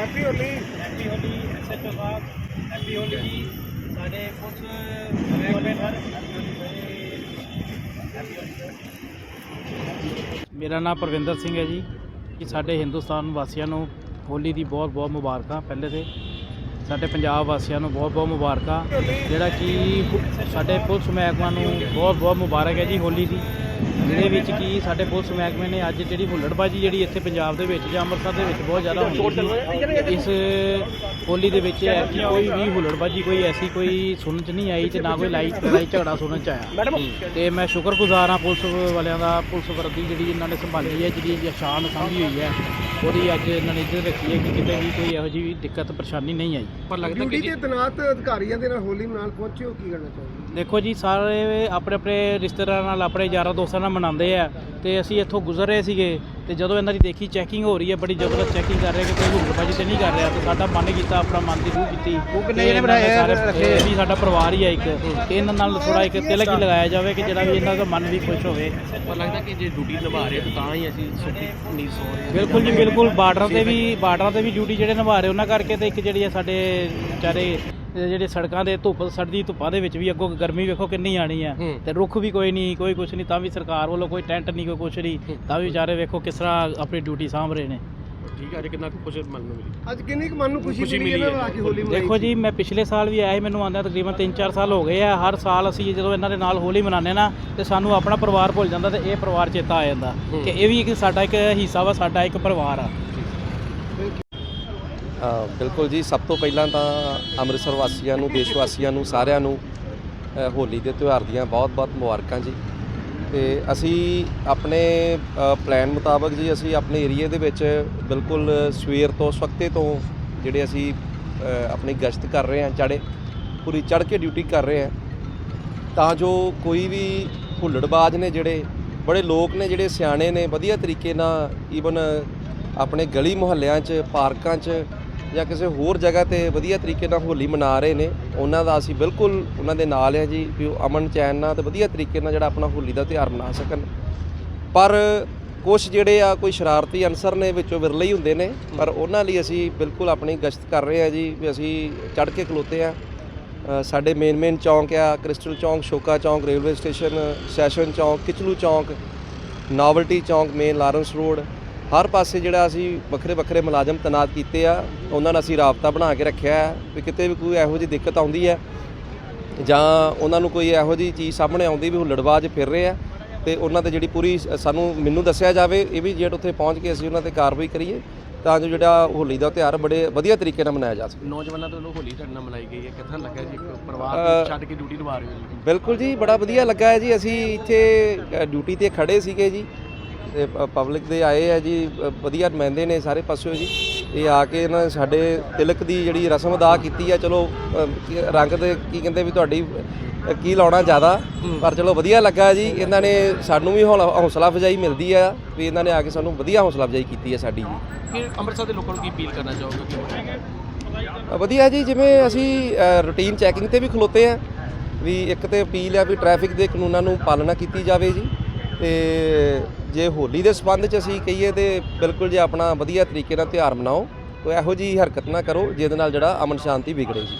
Happy Holi happy Holi SHO ਸਾਹਿਬ happy Holi ਜੀ ਸਾਡੇ police ਮਹਿਕਮੇ sir happy Holi happy Holi sir ਮੇਰਾ ਨਾਮ ਪ੍ਰਵਿੰਦਰ ਸਿੰਘ ਹੈ ਜੀ। ਕਿ ਸਾਡੇ ਹਿੰਦੁਸਤਾਨ ਵਾਸੀਆਂ ਨੂੰ ਹੋਲੀ ਦੀ ਬਹੁਤ ਬਹੁਤ ਮੁਬਾਰਕਾਂ ਪਹਿਲੇ ਤੇ। ਸਾਡੇ ਪੰਜਾਬ ਵਾਸੀਆਂ ਨੂੰ ਬਹੁਤ ਬਹੁਤ ਮੁਬਾਰਕਾਂ। ਜਿਹੜਾ ਕਿ ਸਾਡੇ ਪੁਲਿਸ ਮਹਿਕਮਾ ਨੂੰ ਬਹੁਤ ਬਹੁਤ ਮੁਬਾਰਕ ਹੈ ਜੀ ਹੋਲੀ ਦੀ। ਜਿਹਦੇ ਵਿੱਚ ਕੀ ਸਾਡੇ ਪੁਲਿਸ ਮਹਿਕਮੇ ਨੇ ਅੱਜ ਜਿਹੜੀ ਹੁੱਲੜਬਾਜੀ ਜਿਹੜੀ ਇੱਥੇ ਪੰਜਾਬ ਦੇ ਵਿੱਚ ਜਾਂ ਅੰਮ੍ਰਿਤਸਰ ਦੇ ਵਿੱਚ ਬਹੁਤ ਜ਼ਿਆਦਾ ਹੁੰਦੀ ਸੀ ਇਸ ਹੋਲੀ ਦੇ ਵਿੱਚ ਕਿ ਕੋਈ ਵੀ ਹੁੱਲੜਬਾਜੀ ਕੋਈ ਐਸੀ ਕੋਈ ਸੁਣਨ ਚ ਨਹੀਂ ਆਈ ਤੇ ਨਾ ਕੋਈ ਲਾਈ ਲੜਾਈ ਝਗੜਾ ਸੁਣਨ ਚ ਆਇਆ। ਤੇ ਮੈਂ ਸ਼ੁਕਰਗੁਜ਼ਾਰ ਹਾਂ ਪੁਲਿਸ ਵਾਲਿਆਂ ਦਾ ਪੁਲਿਸ ਵਰਦੀ ਜਿਹੜੀ ਇਹਨਾਂ ਨੇ ਸੰਭਾਲੀ ਹੈ ਜਿਹੜੀ ਸ਼ਾਨ ਸਾਂਭੀ ਹੋਈ ਹੈ ਉਹਦੀ ਅੱਜ ਇਹਨਾਂ ਨੇ ਇੱਜ਼ਤ ਰੱਖੀ ਹੈ ਕਿ ਕਿਤੇ ਵੀ ਕੋਈ ਇਹੋ ਜਿਹੀ ਦਿੱਕਤ ਪਰੇਸ਼ਾਨੀ ਨਹੀਂ ਆਈ। ਪਰ ਲੱਗਦਾ ਕਿ ਤੇ ਤਨਾਤ ਅਧਿਕਾਰੀਆਂ ਦੇ ਨਾਲ ਹੋਲੀ ਮਨਾਉਣ ਪਹੁੰਚੇ ਹੋ ਕੀ ਕਰਨਾ ਚਾਹੁੰਦੇ ਦੇਖੋ ਜੀ ਸਾਰੇ ਆਪਣੇ ਆਪਣੇ ਰਿਸ਼ਤੇਦਾਰਾਂ ਨਾਲ ਆਪਣੇ ਯਾਰਾਂ ਦੋਸਤਾਂ ਨਾਲ ਮਨਾਉਂਦੇ ਆ ਤੇ ਅਸੀਂ ਇੱਥੋਂ ਗੁਜ਼ਰ ਰਹੇ ਸੀਗੇ ਤੇ ਜਦੋਂ ਇਹਨਾਂ ਦੀ ਦੇਖੀ ਚੈਕਿੰਗ ਹੋ ਰਹੀ ਹੈ ਬੜੀ ਜ਼ਬਰਦਸਤ ਚੈਕਿੰਗ ਕਰ ਰਹੇ ਕਿ ਕੋਈ ਹੁਲੜਬਾਜੀ ਤੇ ਨਹੀਂ ਕਰ ਰਿਹਾ ਤੇ ਸਾਡਾ ਮਨ ਕੀਤਾ ਆਪਣਾ ਮਨ ਦੀ ਰੂਹ ਕੀਤੀ। ਕਿੰਨੇ ਜਣੇ ਬਣਾਏ ਸਾਡਾ ਪਰਿਵਾਰ ਹੀ ਆ ਇੱਕ। ਤੇ ਇਹਨਾਂ ਨਾਲ ਥੋੜਾ ਇੱਕ ਤਿਲਕ ਹੀ ਲਗਾਇਆ ਜਾਵੇ ਕਿ ਜਿਹੜਾ ਵੀ ਇਹਨਾਂ ਦਾ ਮਨ ਵੀ ਖੁਸ਼ ਹੋਵੇ। ਪਰ ਲੱਗਦਾ ਕਿ ਜੇ ਡਿਊਟੀ ਨਿਭਾ ਰਹੇ ਤਾਂ ਹੀ ਅਸੀਂ ਸੁਖੀ ਨਹੀਂ ਸੋ ਰਹੇ। ਬਿਲਕੁਲ ਜੀ ਬਿਲਕੁਲ। ਬਾਰਡਰਾਂ ਤੇ ਵੀ ਬਾਰਡਰਾਂ ਤੇ ਵੀ ਡਿਊਟੀ ਜਿਹੜੇ ਨਿਭਾ ਰਹੇ ਉਹਨਾਂ ਕਰਕੇ ਤੇ ਇੱਕ ਜਿਹੜੀ ਆ ਸਾਡੇ ਵਿਚਾਰੇ ਜਿਹੜੇ ਸੜਕਾਂ ਦੇ ਧੁੱਪ ਸੜਦੀ ਧੁੱਪਾਂ ਦੇ ਵਿੱਚ ਵੀ ਅੱਗੋਂ ਗਰਮੀ ਵੇਖੋ ਕਿੰਨੀ ਆਣੀ ਆ। ਹੂੰ। ਤੇ ਰੁੱਖ ਵੀ ਕੋਈ ਨਹੀਂ ਕੋਈ ਕੁਛ ਨਹੀਂ ਤਾਂ ਵੀ ਸਰਕਾਰ ਵੱਲੋਂ ਕੋਈ ਟੈਂਟ ਨਹੀਂ ਕੋਈ ਕੁਛ ਨਹੀਂ ਤਾਂ ਵੀ ਵਿਚਾਰੇ ਵੇਖੋ ਕਿਸ ਤਰ੍ਹਾਂ ਆਪਣੀ ਡਿਊਟੀ ਸਾਂਭ ਰਹੇ ਨੇ। ਠੀਕ ਹੈ ਅੱਜ ਕਿੰਨਾ ਕੁ ਖੁਸ਼ ਮਨ ਨੂੰ ਮਿਲੀ ਅੱਜ ਕਿੰਨੀ ਕੁ ਮਨ ਨੂੰ ਖੁਸ਼ੀ ਮਿਲੀ ਮਿਲੀ ਇਹਨਾਂ ਨਾਲ ਹੈ। ਆ ਕੇ ਹੋਲੀ ਮਨਾਈ ਦੇਖੋ ਜੀ ਮੈਂ ਪਿਛਲੇ ਸਾਲ ਵੀ ਆਇਆ ਸੀ ਮੈਨੂੰ ਆਉਂਦਿਆਂ ਤਕਰੀਬਨ 3-4 ਸਾਲ ਹੋ ਗਏ ਆ। ਹਰ ਸਾਲ ਅਸੀਂ ਜਦੋਂ ਇਹਨਾਂ ਦੇ ਨਾਲ ਹੋਲੀ ਮਨਾਉਂਦੇ ਨਾ ਤੇ ਸਾਨੂੰ ਆਪਣਾ ਪਰਿਵਾਰ ਭੁੱਲ ਜਾਂਦਾ ਤੇ ਇਹ ਪਰਿਵਾਰ ਚੇਤਾ ਆ ਜਾਂਦਾ। ਕਿ ਇਹ ਵੀ ਇੱਕ ਸਾਡਾ ਇੱਕ ਹਿੱਸਾ ਵਾ ਸਾਡਾ ਇੱਕ ਪਰਿਵਾਰ ਆ। ਬਿਲਕੁਲ ਜੀ ਸਭ ਤੋਂ ਪਹਿਲਾਂ ਤਾਂ ਅੰਮ੍ਰਿਤਸਰ ਵਾਸੀਆਂ ਨੂੰ ਦੇਸ਼ ਵਾਸੀਆਂ ਨੂੰ ਸਾਰਿਆਂ ਨੂੰ ਹੋਲੀ ਦੇ ਤਿਉਹਾਰ ਦੀਆਂ ਬਹੁਤ-ਬਹੁਤ ਮੁਬਾਰਕਾਂ ਜੀ। ਤੇ ਅਸੀਂ ਆਪਣੇ ਅ, ਪਲਾਨ ਮੁਤਾਬਕ ਜੀ ਅਸੀਂ ਆਪਣੇ ਏਰੀਏ ਦੇ ਵਿੱਚ ਬਿਲਕੁਲ ਸਵੇਰ ਤੋਂ ਸਵਖਤੇ ਤੋਂ ਜਿਹੜੇ ਅਸੀਂ ਆਪਣੀ ਗਸ਼ਤ ਕਰ ਰਹੇ ਹਾਂ ਚੜੇ ਪੂਰੀ ਚੜ ਕੇ ਡਿਊਟੀ ਕਰ ਰਹੇ ਹਾਂ। ਤਾਂ ਜੋ ਕੋਈ ਵੀ ਹੁੱਲੜਬਾਜ਼ ਨੇ ਜਿਹੜੇ ਬੜੇ ਲੋਕ ਨੇ ਜਿਹੜੇ ਸਿਆਣੇ ਨੇ ਵਧੀਆ ਤਰੀਕੇ ਨਾਲ ਈਵਨ ਆਪਣੇ ਗਲੀ ਮੁਹੱਲਿਆਂ 'ਚ ਪਾਰਕਾਂ 'ਚ ਜਾਂ ਕਿਸੇ ਹੋਰ ਜਗ੍ਹਾ ਤੇ ਵਧੀਆ ਤਰੀਕੇ ਨਾਲ ਹੋਲੀ ਮਨਾ ਰਹੇ ਨੇ, ਉਹਨਾਂ ਦਾ ਅਸੀਂ ਬਿਲਕੁਲ ਉਹਨਾਂ ਦੇ ਨਾਲ ਆ ਜੀ, ਵੀ ਉਹ ਅਮਨ ਚੈਨ ਨਾਲ ਤੇ ਵਧੀਆ ਤਰੀਕੇ ਨਾਲ ਜਿਹੜਾ ਆਪਣਾ ਹੋਲੀ ਦਾ ਤਿਉਹਾਰ ਮਨਾ ਸਕਣ। ਪਰ ਕੁਝ ਜਿਹੜੇ ਆ, ਕੋਈ ਸ਼ਰਾਰਤੀ ਅਨਸਰ ਨੇ ਵਿੱਚੋਂ ਵਿਰਲੇ ਹੀ ਹੁੰਦੇ ਨੇ, ਪਰ ਉਹਨਾਂ ਲਈ ਅਸੀਂ ਬਿਲਕੁਲ ਆਪਣੀ ਗਸ਼ਤ ਕਰ ਰਹੇ ਆ ਜੀ, ਵੀ ਅਸੀਂ ਚੜ ਕੇ ਖਲੋਤੇ ਆ ਸਾਡੇ ਮੇਨ ਮੇਨ ਚੌਂਕ ਆ, ਕ੍ਰਿਸਟਲ ਚੌਂਕ, ਸ਼ੋਕਾ ਚੌਂਕ ਰੇਲਵੇ ਸਟੇਸ਼ਨ ਸੈਸ਼ਨ ਚੌਂਕ, ਕਿਚਲੂ ਚੌਂਕ ਨਾਵਲਟੀ ਚੌਂਕ ਮੇਨ ਲਾਰੈਂਸ ਰੋਡ ਹਰ ਪਾਸੇ ਜਿਹੜਾ ਅਸੀਂ ਵੱਖਰੇ ਵੱਖਰੇ ਮੁਲਾਜ਼ਮ ਤੈਨਾਤ ਕੀਤੇ ਆ ਉਹਨਾਂ ਨਾਲ ਅਸੀਂ ਰਾਬਤਾ ਬਣਾ ਕੇ ਰੱਖਿਆ ਹੈ ਵੀ ਕਿਤੇ ਵੀ ਕੋਈ ਇਹੋ ਜਿਹੀ ਦਿੱਕਤ ਆਉਂਦੀ ਹੈ ਜਾਂ ਉਹਨਾਂ ਨੂੰ ਕੋਈ ਇਹੋ ਜਿਹੀ ਚੀਜ਼ ਸਾਹਮਣੇ ਆਉਂਦੀ ਵੀ ਹੁੱਲੜਬਾਜ਼ ਫਿਰ ਰਹੇ ਆ ਤੇ ਉਹਨਾਂ ਤੇ ਜਿਹੜੀ ਪੂਰੀ ਸਾਨੂੰ ਮੈਨੂੰ ਦੱਸਿਆ ਜਾਵੇ ਇਹ ਵੀ ਜਿਹੜਾ ਉੱਥੇ ਪਹੁੰਚ ਕੇ ਅਸੀਂ ਉਹਨਾਂ ਤੇ ਕਾਰਵਾਈ ਕਰੀਏ ਤਾਂ ਜੋ ਜਿਹੜਾ ਹੋਲੀ ਦਾ ਤਿਉਹਾਰ ਬੜੇ ਵਧੀਆ ਤਰੀਕੇ ਨਾਲ ਮਨਾਇਆ ਜਾ ਸਕੇ। ਨੌਜਵਾਨਾਂ ਤੋਂ ਹੋਲੀ ਤੁਹਾਡੇ ਨਾਲ ਮਨਾਈ ਗਈ ਹੈ ਕਿਦਾਂ ਲੱਗਾ ਜੀ? ਪਰਿਵਾਰ ਛੱਡ ਕੇ ਡਿਊਟੀ ਨਿਭਾ ਰਹੇ ਹੋ ਜੀ। ਬਿਲਕੁਲ ਜੀ ਬੜਾ ਵਧੀਆ ਲੱਗਾ ਹੈ ਜੀ ਅਸੀਂ ਇੱਥੇ ਡਿਊਟੀ ਤੇ ਖੜੇ ਸੀਗੇ ਜੀ ਤੇ ਪਬਲਿਕ ਦੇ ਆਏ ਆ ਜੀ ਵਧੀਆ ਨੁਮਾਇੰਦੇ ਨੇ ਸਾਰੇ ਪਾਸਿਓਂ ਜੀ। ਇਹ ਆ ਕੇ ਇਹਨਾਂ ਸਾਡੇ ਤਿਲਕ ਦੀ ਜਿਹੜੀ ਰਸਮ ਅਦਾ ਕੀਤੀ ਆ ਚਲੋ ਰੰਗ ਦੇ ਕੀ ਕਹਿੰਦੇ ਵੀ ਤੁਹਾਡੀ ਕੀ ਲਾਉਣਾ ਜ਼ਿਆਦਾ। ਪਰ ਚਲੋ ਵਧੀਆ ਲੱਗਾ ਜੀ ਇਹਨਾਂ ਨੇ ਸਾਨੂੰ ਵੀ ਹੌਸਲਾ ਅਫਜ਼ਾਈ ਮਿਲਦੀ ਆ ਵੀ ਇਹਨਾਂ ਨੇ ਆ ਕੇ ਸਾਨੂੰ ਵਧੀਆ ਹੌਸਲਾ ਅਫਜ਼ਾਈ ਕੀਤੀ ਆ ਸਾਡੀ ਜੀ। ਕਿ ਅੰਮ੍ਰਿਤਸਰ ਦੇ ਲੋਕਾਂ ਨੂੰ ਕੀ ਅਪੀਲ ਕਰਨਾ ਚਾਹੋਗੇ? ਵਧੀਆ ਜੀ ਜਿਵੇਂ ਅਸੀਂ ਰੂਟੀਨ ਚੈਕਿੰਗ ਤੇ ਵੀ ਖਲੋਤੇ ਆ ਵੀ ਇੱਕ ਤੇ ਅਪੀਲ ਆ ਵੀ ਟ੍ਰੈਫਿਕ ਦੇ ਕਾਨੂੰਨਾਂ ਨੂੰ ਪਾਲਣਾ ਕੀਤੀ ਜਾਵੇ ਜੀ ਤੇ ਜੇ ਹੋਲੀ ਦੇ ਸੰਬੰਧ ਚ ਅਸੀਂ ਕਹੀਏ ਤੇ ਬਿਲਕੁਲ ਜੇ ਆਪਣਾ ਵਧੀਆ ਤਰੀਕੇ ਨਾਲ ਤਿਉਹਾਰ ਮਨਾਓ, ਕੋਈ ਇਹੋ ਜੀ ਹਰਕਤ ਨਾ ਕਰੋ, ਜਿਹਦੇ ਨਾਲ ਜਿਹੜਾ ਅਮਨ ਸ਼ਾਂਤੀ ਵਿਗੜੇ ਜੀ।